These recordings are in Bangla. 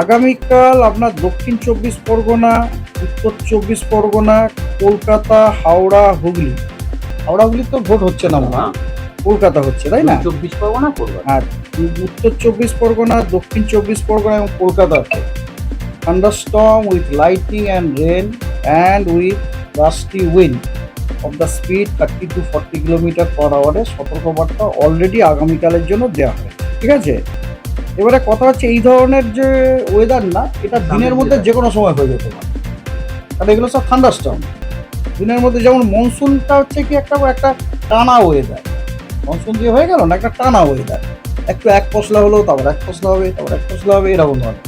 আগামীকাল আপনার দক্ষিণ চব্বিশ পরগনা উত্তর চব্বিশ পরগনা কলকাতা হাওড়া হুগলি। হাওড়া হুগলি তো ভোট হচ্ছে না মনে। কলকাতা হচ্ছে তাই না? চব্বিশ পরগনা আর উত্তর চব্বিশ পরগনা দক্ষিণ চব্বিশ পরগনা এবং কলকাতা কলকাতাতে thunderstorm with lighting and rain and with rusty wind of the speed thirty to forty kilometer per আওয়ারে সতর্কবার্তা অলরেডি আগামীকালের জন্য দেওয়া হয় ঠিক আছে? এবারে কথা হচ্ছে এই ধরনের যে ওয়েদার না এটা দিনের মধ্যে যে কোনো সময় হয়ে যেতে পারে। কারণ এগুলো সব থান্ডারস্টর্ম দিনের মধ্যে যেমন মনসুনটা হচ্ছে কি একটা একটা টানা ওয়েদার মনসুন দিয়ে হয়ে গেল না একটা টানা ওয়েদার একটু এক পশলা হলো তারপর এক পশলা হবে তারপর এক পশলা হবে এরকম ধরনের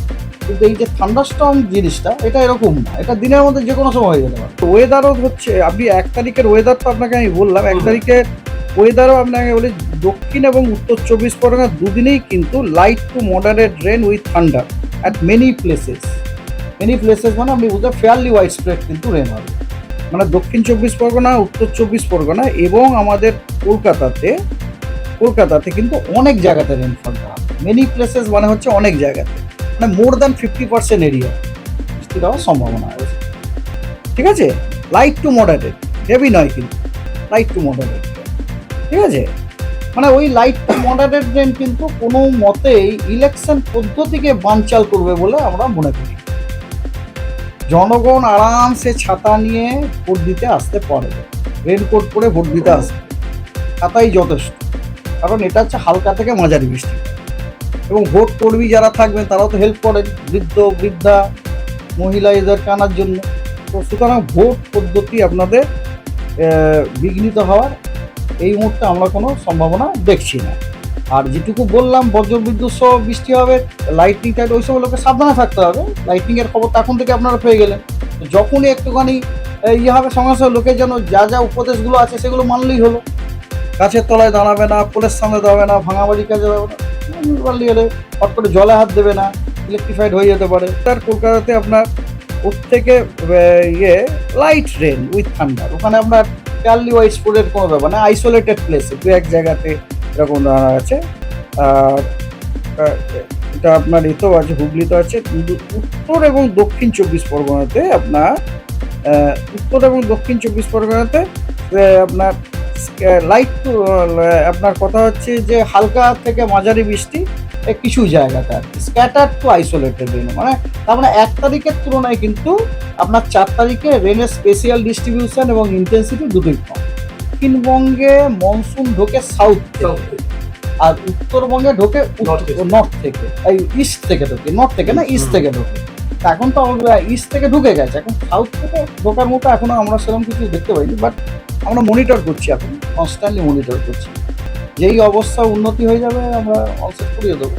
কিন্তু এই যে থান্ডারস্টর্ম জিনিসটা এটা এরকম না। এটা দিনের মধ্যে যে কোনো সময় হয়ে যেতে পারে। ওয়েদারও হচ্ছে আপনি এক তারিখের ওয়েদার তো আপনাকে আমি বললাম এক। তারিখের ওয়েদারও আপনাকে বলি, দক্ষিণ এবং উত্তর চব্বিশ পরগনা দুদিনেই কিন্তু light to moderate rain with thunder at many places many places মানে আপনি বুঝতে ফেয়ারলি ওয়াইড স্প্রেড কিন্তু রেন হবে। মানে দক্ষিণ চব্বিশ পরগনা, উত্তর চব্বিশ পরগনা এবং আমাদের কলকাতাতে কলকাতাতে কিন্তু অনেক জায়গাতে রেনফলটা হবে। মেনি প্লেসেস মানে হচ্ছে অনেক জায়গাতে। মানে more than fifty percent area বৃষ্টি দেওয়ার সম্ভাবনা আছে। ঠিক আছে? লাইট টু মডারেট হেভি নয় কিন্তু। লাইট টু মডারেট ঠিক আছে? মানে ওই লাইট মডারেট রেন কিন্তু কোনো মতেই ইলেকশন পদ্ধতিকে বানচাল করবে বলে আমরা মনে করি। জনগণ আরামসে ছাতা নিয়ে ভোট দিতে আসতে পারে। রেনকোট পরে ভোট দিতে আসবে। ছাতাই যথেষ্ট। কারণ এটা হচ্ছে হালকা থেকে মাঝারি বৃষ্টি। এবং ভোট কর্মী যারা থাকবেন তারাও তো হেল্প করেন, বৃদ্ধ, বৃদ্ধা, মহিলা এদেরকে আনার জন্য। তো সুতরাং ভোট পদ্ধতি আপনাদের বিঘ্নিত হওয়ার এই মুহূর্তে আমরা কোনো সম্ভাবনা দেখছি না। আর যেটুকু বললাম, বজ্রবিদ্যুৎ সহ বৃষ্টি হবে লাইটিং টাইট ওই সময় লোকে সাবধানে থাকতে হবে। লাইটিং এর খবর তো এখন থেকে আপনারা পেয়ে গেলেন। যখনই একটুখানি ইয়ে হবে, সঙ্গে সঙ্গে লোকের যেন যা যা উপদেশগুলো আছে সেগুলো মানলেই হলো। গাছের তলায় দাঁড়াবে না পোলের সামনে দাঁড়াবে না ভাঙাবাড়ি কাজে যাবে না। মানলেই হলে হট করে জলে হাত দেবে না ইলেকট্রিফাইড হয়ে যেতে পারে। তার কলকাতাতে আপনার ওর থেকে ইয়ে লাইট রেন উইথ থান্ডার ওখানে আপনার কার্লি ওয়াইজ স্পোর্টের কোনো ব্যাপার না আইসোলেটেড প্লেসে দু এক জায়গাতে এরকম দাঁড়া আছে। আর এটা আপনার এতেও আছে, হুগলিতে আছে, কিন্তু উত্তর এবং দক্ষিণ চব্বিশ পরগনাতে আপনার উত্তর এবং দক্ষিণ চব্বিশ পরগনাতে আপনার লাইট আপনার কথা হচ্ছে যে হালকা থেকে মাঝারি বৃষ্টি কিছু জায়গাতে আর কি। স্ক্যাটার টু আইসোলেটেড রেন মানে তার মানে এক তারিখের তুলনায় কিন্তু আপনার চার তারিখে রেনের স্পেশিয়াল ডিস্ট্রিবিউশন এবং ইন্টেন্সিটি দুটোই কম। দক্ষিণবঙ্গে মনসুন ঢোকে সাউথ থেকে। আর উত্তরবঙ্গে ঢোকে। নর্থ থেকে। এই ইস্ট থেকে ঢোকে। নর্থ থেকে না ইস্ট থেকে ঢোকে। এখন তো ইস্ট থেকে ঢুকে গেছে। এখন সাউথ থেকে ঢোকার মতো এখনও আমরা সেরকম কিছু দেখতে পাইনি। বাট আমরা মনিটর করছি এখন। কনস্ট্যান্টলি মনিটর করছি। যেই অবস্থা উন্নতি হয়ে যাবে আমরা অনসেট করিয়ে দেবো।